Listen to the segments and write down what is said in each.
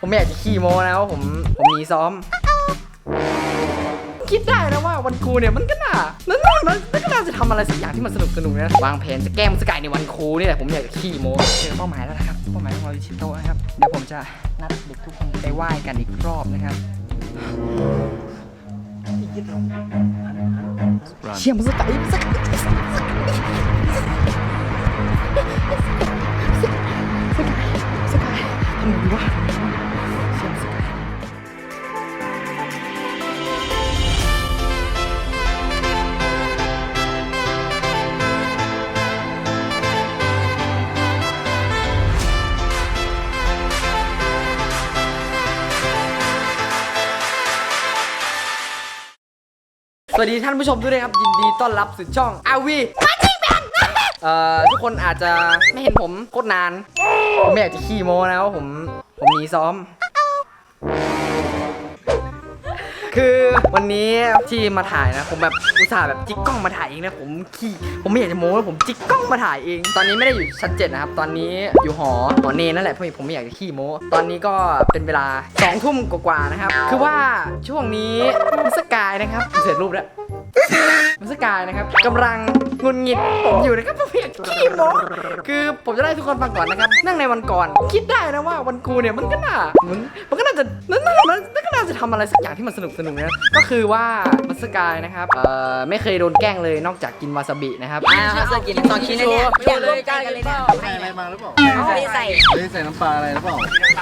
ผมไม่อยากจะขี้โม้นะว่าผมผมหนีซ้อม คิดได้นะว่าวันครูเนี่ยมันก็น่านั่นน่ามันมันก็น่าจะทำอะไรสักอย่างที่มันสนุกสนุกนะวางแผนจะแกล้งสกายในวันครูนี่แหละผมอยากจะขี้โม้เจอเป้าหมายแล้วนะครับเป้าหมายของเราอยู่ที่โต๊ะนะครับเดี๋ยวผมจะนัดเด็กทุกคนไปไหว้กันอีกรอบนะครับเชี่ยมันสกายมันสกาย วัสดีท่านผู้ชมด้วยนะครับยินดีต้อนรับสู่ช่องอาวีมาจิแมนเอ่อทุกคนอาจจะไม่เห็นผมโคตรนานผมไม่อยากจะขี้โม้นะว่าผมผมหนีซ้อม คือวันนี้ที่มาถ่ายนะ ผมแบบอุตส่าห์แบบจิกกล้องมาถ่ายเองนะผมขี้ผมไม่อยากจะโม้นะผมจิกกล้องมาถ่ายเอง ตอนนี้ไม่ได้อยู่ชั้นเจ็ดนะครับ ตอนนี้อยู่หอหอเนนนั่นแหละเพราะผมไม่อยากจะขี้โม้ ตอนนี้ก็เป็นเวลาสองทุ่มกว่าๆนะครับ คือว่าช่วงนี้มิสกายนะครับเสร็จรูปแล้วมิสกายนะครับกำลังหงุนงิดผมอยู่นะครับผมอยากขี้โมคือผมจะได้ทุกคนฟังก่อนนะครับ นั่งในวันก่อนผมคิดได้นะว่าวันครูเนี่ยมันก็น่ามันมันก็น่าจะนั่นมันมันก็น่าจะทำอะไรสักอย่างที่มันสนุกสนุกนะก็คือว่ามิสกายนะครับเอ่อไม่เคยโดนแกล้งเลยนอกจากกินวาซาบินะครับอ่าเขาจะกินสองชิ้นนะเนี่ยโชว์เลยใกล้กันเลยเนี่ยใส่อะไรมาหรือเปล่าไม่ได้ใส่ไม่ได้ใส่น้ำปลาอะไรหรือเปล่า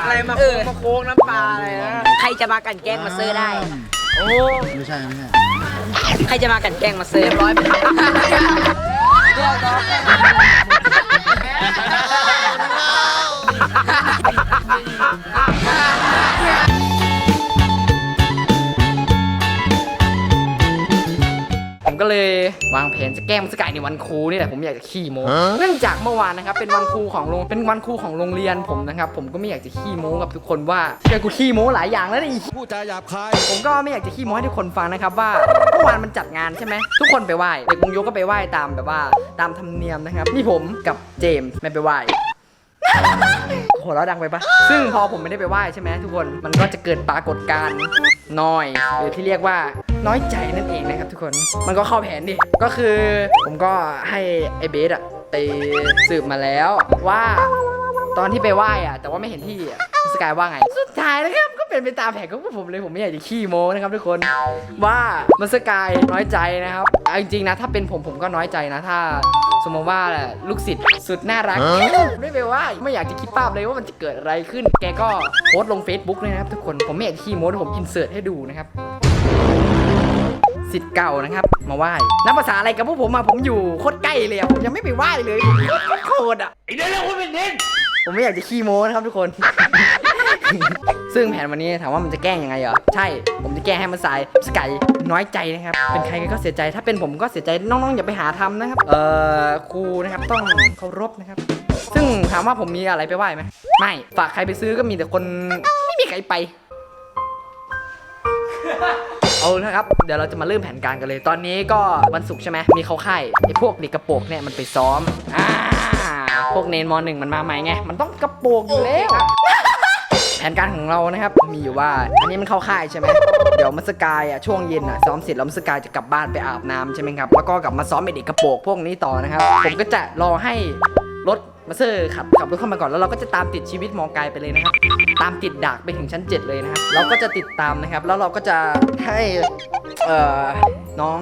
อะไรมาเออมาโค้งน้ำปลาอะไรนะใครจะมากลันแกล้งมาเซอร์ได้ โอ้ไม่ใช่ไม่ใช่ใครจะมากันแกล้งมาเซอร์ร้อยไป ก็เลยวางแผนจะแกล้งมิสกายในวันครูนี่แหละผมอยากจะขี้โม้เนื่องจากเมื่อวานนะครับเป็นวันครูของโรงเป็นวันครูของโรงเรียนผมนะครับผมก็ไม่อยากจะขี้โม้กับทุกคนว่าเจอกูขี้โม้หลายอย่างแล้วนะอีพูดจาหยาบคายผมก็ไม่อยากจะขี้โม้ให้ทุกคนฟังนะครับว่าเมื่อวานมันจัดงานใช่ไหมทุกคนไปไหว้เด็กวงโยก็ไปไหว้ตามแบบว่าตามธรรมเนียมนะครับนี่ผมกับเจมส์ไม่ไปไหว้ หัวเราะดังไปปะซึ่งพอผมไม่ได้ไปไหว้ใช่ไหมทุกคน มันก็จะเกิดปรากฏการณ์น้อย หรือที่เรียกว่าน้อยใจนั่นเองนะครับทุกคน มันก็เข้าแผนดิ ก็คือผมก็ให้ไอเบสอะไปสืบมาแล้วว่า ตอนที่ไปไหว้อะแต่ว่าไม่เห็นที่อะสกายว่าไง สุดท้ายนะครับ เป็นไปตามแผนของพวกผมเลยผมไม่อยากจะขี้โม้นะครับทุกคนว่ามันสกายน้อยใจนะครับเอาจริงๆนะ ถ้าเป็นผมผมก็น้อยใจนะถ้า สมมติว่าลูกศิษย์สุดน่ารักไม่ไปไหว่าไม่อยากจะคิดภาพเลยว่ามันจะเกิดอะไรขึ้น แกก็โพสต์ลง Facebook เลยนะครับทุกคนผมไม่อยากจะขี้โม้ผมอินเสิร์ตให้ดูนะครับสิทธิ์เก่านะครับ มาไหว้นับภาษาอะไรกับพวกผมมาผมอยู่โคตรใกล้เลยอะผมยังไม่ไปไหว้เลยโคตรโคตรอะไอเด็กเราเป็นเด็กผมไม่อยากจะขี้โม้นะครับทุกคน ซึ่งแผนวันนี้ถามว่ามันจะแกล้งยังไงเหรอ ใช่ ผมจะแกล้งให้มันสายสกายน้อยใจนะครับ เป็นใครก็เสียใจ ถ้าเป็นผมก็เสียใจ น้องๆอย่าไปหาทำนะครับ เอ่อ ครูนะครับต้องเคารพนะครับ ซึ่งถามว่าผมมีอะไรไปไหว้ไหมไม่ ฝากใครไปซื้อก็มีแต่คนไม่มีใครไป เอาละครับ เดี๋ยวเราจะมาเริ่มแผนการกันเลย ตอนนี้ก็วันศุกร์ใช่ไหมมีเขาค่ายไอ้พวกเด็กกระโปรงเนี่ยมันไปซ้อมอ่าพวกเนนมหนึ่งมันมาใหม่ไง มันต้องกระโปรงอยู่แล้วแผ นการของเรานะครับ มีอยู่ว่า อันนี้มันเข้าค่ายใช่ไหมเดี๋ยวมัสกายอะช่วงเย็นอะซ้อมเสร็จแล้วมัสกายจะกลับบ้านไปอาบน้ำใช่ไหมครับแล้วก็กลับมาซ้อมเป็ด็กกระโปรงพวกนี้ต่อนะครับ ผมก็จะรอให้รถมาเซอร์ขับขับรถเข้ามาก่อนแล้วเราก็จะตามติดชีวิตมองกายไปเลยนะครับ ตามติดดักไปถึงชั้น 7 เลยนะครับเราก็จะติดตามนะครับ แล้วเราก็จะให้เอ่อน้อง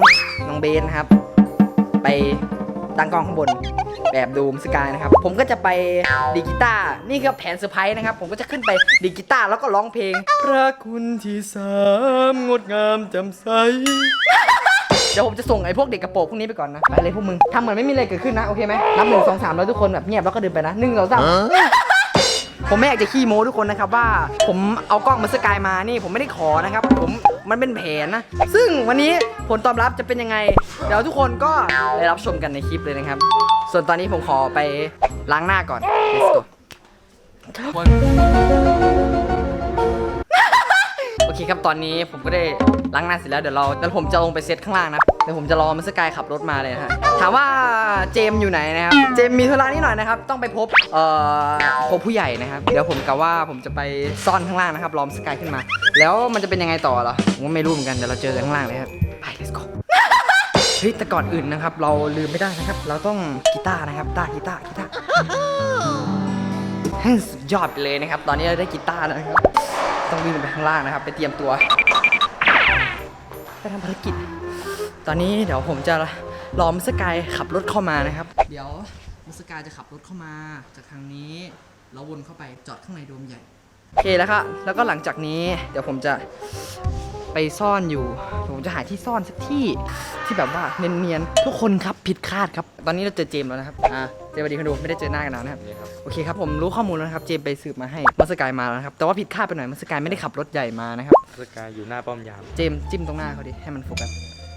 น้องเบนนะครับ ไป ตั้งกล้องข้างบนแบบดูมสกายนะครับ ผมก็จะไปดีกีตาร์นี่คือแผนเซอร์ไพรส์นะครับ ผมก็จะขึ้นไปดีกีตาร์แล้วก็ร้องเพลง พระคุณที่สามงดงามจำใส เดี๋ยวผมจะส่งไอ้พวกเด็กกระโปรงพวกนี้ไปก่อนนะ ไปเลยพวกมึงทำเหมือนไม่มีอะไรเกิดขึ้นนะ โอเคไหมนับหนึ่งสองสามแล้วทุกคนแบบเงียบแล้วก็เดินไปนะหนึ่งสองสามผมไม่อยากจะขี้โม้ทุกคนนะครับว่า ผมเอากล้องมาสกายมานี่ผมไม่ได้ขอนะครับ ผม มันเป็นแผนนะ ซึ่งวันนี้ผลตอบรับจะเป็นยังไง เดี๋ยวทุกคนก็ได้รับชมกันในคลิปเลยนะครับ ส่วนตอนนี้ผมขอไปล้างหน้าก่อน let's go เคครับตอนนี้ผมก็ได้ล้างหน้าเสร็จแล้วเดี๋ยวเราเดี๋ยวผมจะลงไปเซตข้างล่างนะเดี๋ยวผมจะรอมันสกายขับรถมาเลยนะฮะถามว่าเจมอยู่ไหนนะครับเจมมีธุระนิดหน่อยนะครับต้องไปพบเอ่อพบผู้ใหญ่นะครับเดี๋ยวผมกะว่าผมจะไปซ่อนข้างล่างนะครับรอมนสกายขึ้นมา แล้วมันจะเป็นยังไงต่อเหรอผมก็ไม่รู้เหมือนกันเดี๋ยวเราเจอกันข้างล่างเลยครับไป let's go เฮ้ยแต่ก่อนอื่นนะครับ เราลืมไม่ได้นะครับ เราต้องกีตาร์นะครับตาร์กีตาร์กีตาร์สุดยอดไปเลยนะครับ ตอนนี้เราได้กีตาร์แล้วนะครับ ต้องวิ่งไปข้างล่างนะครับ ไปเตรียมตัวไปทำภารกิจ ตอนนี้เดี๋ยวผมจะรอมิสกายขับรถเข้ามานะครับ เดี๋ยวมิสกายจะขับรถเข้ามาจากทางนี้แล้ววนเข้าไปจอดข้างในโดมใหญ่โอเคแล้วครับแล้วก็หลังจากนี้เดี๋ยวผมจะไปซ่อนอยู่ผมจะหาที่ซ่อนสักที่ที่แบบว่าเนียนๆทุกคนครับผิดคาดครับ ตอนนี้เราเจอเจมแล้วนะครับอ่า ส์สวัสดีคุณดูไม่ได้เจอหน้ากันนานนะครับ โอเคครับผมรู้ข้อมูลแล้วนะครับ เจมส์ไปสืบมาให้มัสกายมาแล้วนะครับ แต่ว่าผิดคาดไปหน่อยมัสกายไม่ได้ขับรถใหญ่มานะครับ สกายอยู่หน้าป้อมยาม เจมส์จิ้มตรงหน้าเขาดิให้มันโฟกัส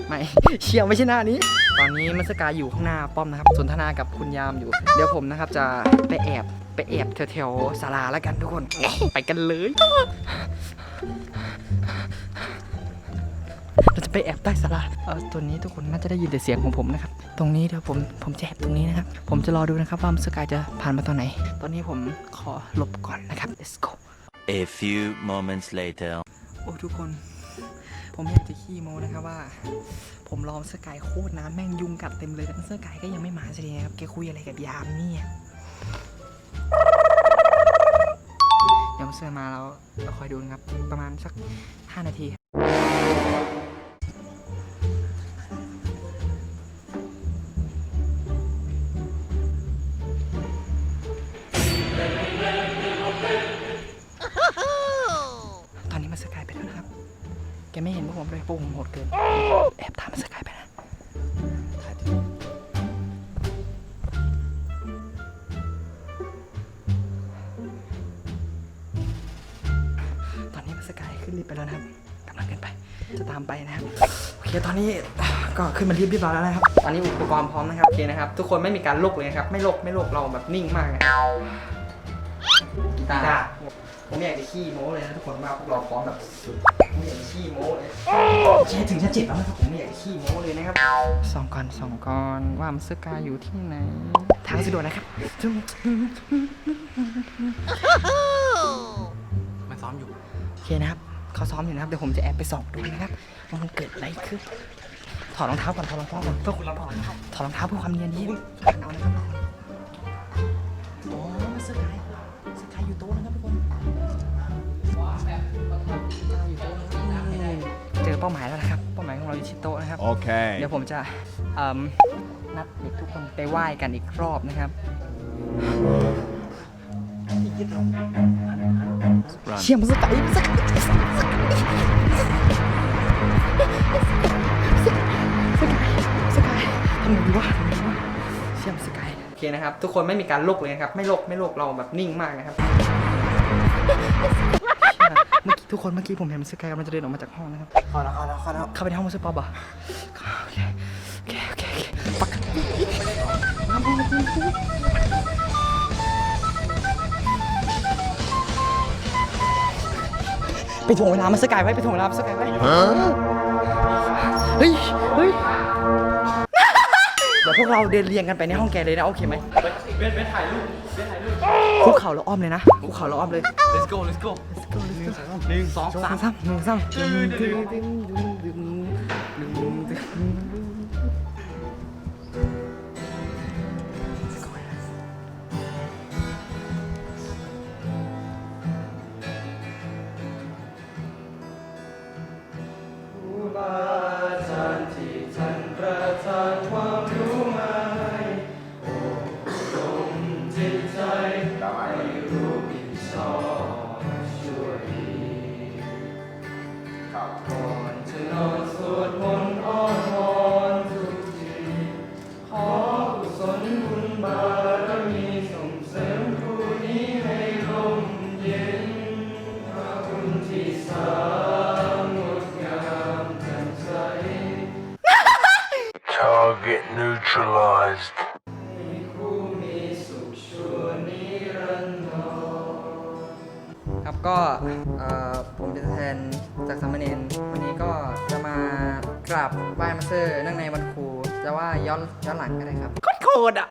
ไม่ เชียวไม่ใช่หน้านี้ ตอนนี้มัสกายอยู่ข้างหน้าป้อมนะครับ สนทนากับคุณยามอยู่ เดี๋ยวผมนะครับจะไปแอบไปแอบแถวๆศาลาแล้วกันทุกคน ไปกันเลยเราจะ ไปแอบใต้ศาลาเออตัวนี้ทุกคนน่าจะได้ยินแต่เสียงของผมนะครับ ตรงนี้เดี๋ยวผมผมจะแอบตรงนี้นะครับ ผมจะรอดูนะครับว่ามัสกายจะผ่านมาตอนไหน ตอนนี้ผมขอหลบก่อนนะครับ let's go A few moments later. โอ้ทุกคน ผมอยากจะขี้โมนะครับว่า ผมรอสกายโคตรน้ำแม่งยุงกัดเต็มเลยแต่สกายก็ยังไม่มาสักทีนะครับแกคุยอะไรกับยามเนี่ยเดี๋ยวเสื้อมาแล้วเราคอยดูนะครับประมาณสัก 5 นาที พวกผมเลยพวกผมโหดเกิน แอบตามมันสกายไปนะตอนนี้มันสกายขึ้นลิฟต์ไปแล้วนะครับกำลังขึ้นไป จะตามไปนะครับ โอเค ตอนนี้ก็ขึ้นมาลิฟต์เรียบร้อยแล้วนะครับ ตอนนี้อุปกรณ์พร้อมนะครับ โอเคนะครับ ทุกคนไม่มีการลกเลยนะครับ ไม่ลกไม่ลกเราแบบนิ่งมากนะกีตาร์ผมไม่อยากจะขี้โม้เลยนะทุกคนว่าพวกเราพร้อมแบบสุด ผมไม่อยากจะขี้โม้เลยใช่ถึงชั้นเจ็ดแล้วนะครับผมไม่อยากจะขี้โม้เลยนะครับสองก่อนสองก่อนว่ามันสกายอยู่ที่ไหน ทางสะดวกนะครับมันซ้อมอยู่โอเคนะครับเขาซ้อมอยู่นะครับเดี๋ยวผมจะแอบไปส่องดูนะครับว่ามันเกิดอะไรขึ้นถอดรองเท้าก่อนถอดรองเท้าก่อนเพื่อคุณถอดถอดรองเท้าเพื่อความเนียนนี้เอานะครับ เจอเป้าหมายแล้วนะครับ เป้าหมายของเราอยู่ที่โต๊ะนะครับ Okay. เดี๋ยวผมจะเอิ่มนัดเด็กทุกคนไปไหว้กันอีกรอบนะครับเชี่ยมันสกายมันสกายมันสกายสกายทำไงดีวะทำไงดีวะเชี่ยมันสกายโอเคนะครับ ทุกคนไม่มีการลกเลยนะครับ ไม่ลกไม่ลกเราแบบนิ่งมากนะครับเชี่ยเมื่อกี้ ทุกคนเมื่อกี้ผมเห็นมันสกายกำลังจะเดินออกมาจากห้องนะครับเข้าแล้วเข้าแล้วเข้าแล้วเข้าไปในห้องมัสปอบอะโอเคโอเคโอเคโอเคปักกันไปถ่วงเวลามันสกายไว้ไปถ่วงเวลามันสกายไว้เฮ้ยเฮ้ยเดี๋ยวพวกเราเดินเรียงกันไปในห้องแกเลยนะโอเคไหมเบนเบนถ่ายรูปเบนถ่ายรูปคุกเข่าแล้วอ้อมเลยนะคุกเข่าแล้วอ้อมเลย let's go let's go หนึ่งสองสองสามสามหนึ่งสาม get neutralized. ครับก็เอ่อผมเป็นตัวแทนจากสามเณรวันนี้ก็จะมากราบไหว้มาสเตอร์เนื่องในวันครู จะว่าย้อนย้อนหลังก็ได้ครับ โคตรโคตรอะ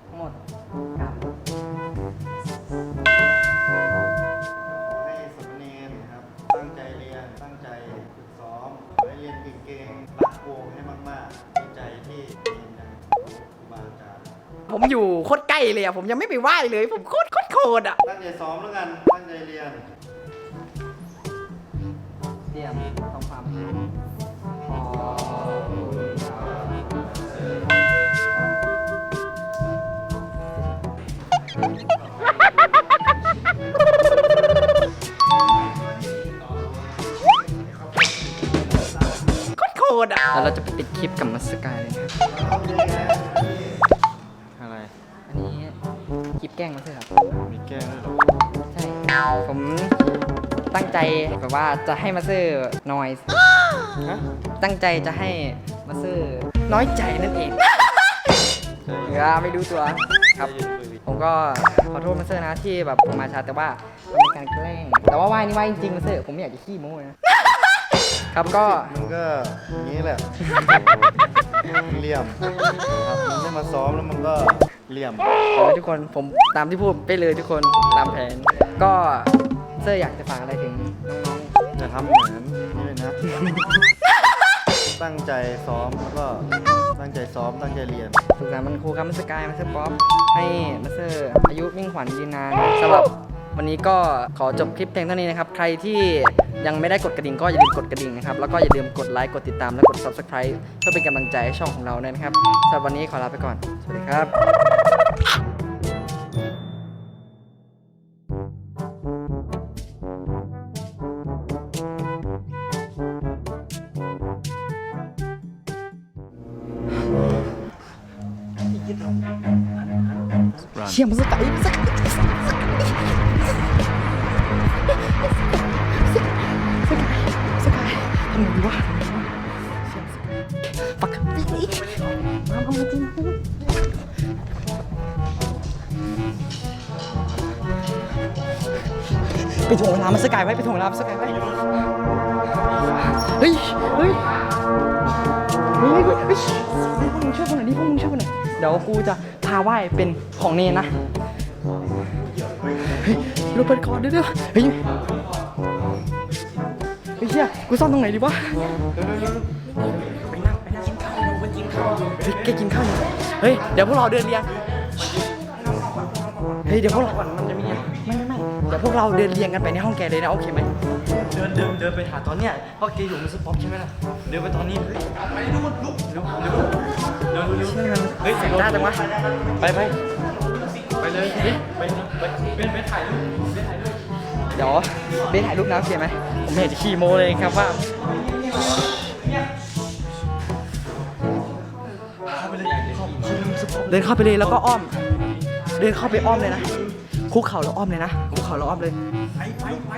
ผมอยู่โคตรใกล้เลยอะผมยังไม่ไปไหว้เลย ผมโคตรโคตรโคตรอะตั้งใจซ้อมแล้วกัน ตั้งใจเรียน เตรียมต้องความโคตรโคตรอะแล้วเราจะไปปิดคลิปกับมัสกายเลยนะ ตั้งใจแบบว่าจะให้มาซื้อนอยส์ตั้งใจจะให้มาซื้อน้อยใจนั่นเองอย่าไม่ดูตัวครับ ผมก็ขอโทษมาเซอร์นะที่แบบผมมาช้าแต่ว่ามันเป็นการแกล้งแต่ว่าว่ายนี่ว่ายจริงๆมาเซอร์ผมไม่อยากจะขี้โม้นะครับก็มันก็อย่างนี้แหละเหลี่ยมครับมันไม่มาซ้อมแล้วมันก็เหลี่ยมขอให้ทุกคนผมตามที่พูดไปเลยทุกคนตามแผนก็ เซอร์อยากจะฝากอะไรถึงน้องจะทำเหมือนนี่เลยนะ ตั้งใจซ้อมแล้วก็ตั้งใจซ้อมตั้งใจเรียน ๆสุขสันต์วันครูครับมาสกายมาสเตอร์ป๊อปให้มาสเตอร์อายุมิ่งขวัญยืนนานสำหรับวันนี้ก็ขอจบคลิปเพียงเท่านี้นะครับ ใครที่ยังไม่ได้กดกระดิ่งก็อย่าลืมกดกระดิ่งนะครับ แล้วก็อย่าลืมกดไลค์ กดติดตาม และกด subscribe เพื่อเป็นกำลังใจให้ช่องของเราด้วยนะครับสำหรับวันนี้ขอลาไปก่อน สวัสดีครับ ชี่ยมันสกัดมันสกัดมันสกัดสกัดทำไงดีวะเชี่ยสกัดปักปีนี้มามาจริงไปถ่วงเวลามันสกายไว้ไปถ่วงเวลามันสกายไว้เฮ้ยเฮ้ยเฮ้ยเฮ้ยเฮ้ยพวกมึงช่วยกูหน่อยดิพวกมึงช่วยกูหน่อยเดี๋ยวกูจะาไหว้เป็นของเนนนะเฮ้ยเราเปิดคอร์ดด้วยวเฮ้ยเฮ้ยเฮียกูซ่อนตรงไหนดีวะไปนั่งไปนั่งกินข้าวอยู่ไปกินข้าวอยู่เฮ้ยแกกินข้าวอยู่เฮ้ยเดี๋ยวพวกเราเดินเรียงเฮ้ยเดี๋ยวพวกเราก่อนมันจะมีไม่ไม่ไม่เดี๋ยวพวกเราเดินเรียงกันไปในห้องแกเลยนะโอเคไหมเดินเดินเดินไปหาตอนเนี้ยเพราะแกอยู่มันสป๊อปใช่ไหมล่ะเดินไปตอนนี้เฮ้ยไปดูมันลุกเร็วเร็วเร็วเร็ว เชื่อมันเฮ้ยเสียงด้าจังวะไปไปไปเลยเฮ้ยไปไปเป็นไปถ่ายรูปเป็นถ่ายรูปเดี๋ยวเบนถ่ายรูปนะโอเคไหมผมไม่เห็นจะขี้โมเลยครับว่าเดินเข้าไปเลยแล้วก็อ้อม เดินเข้าไปอ้อมเลยนะคุกเข่าแล้วอ้อมเลยนะคุกเข่าแล้วอ้อมเลยไปไปไป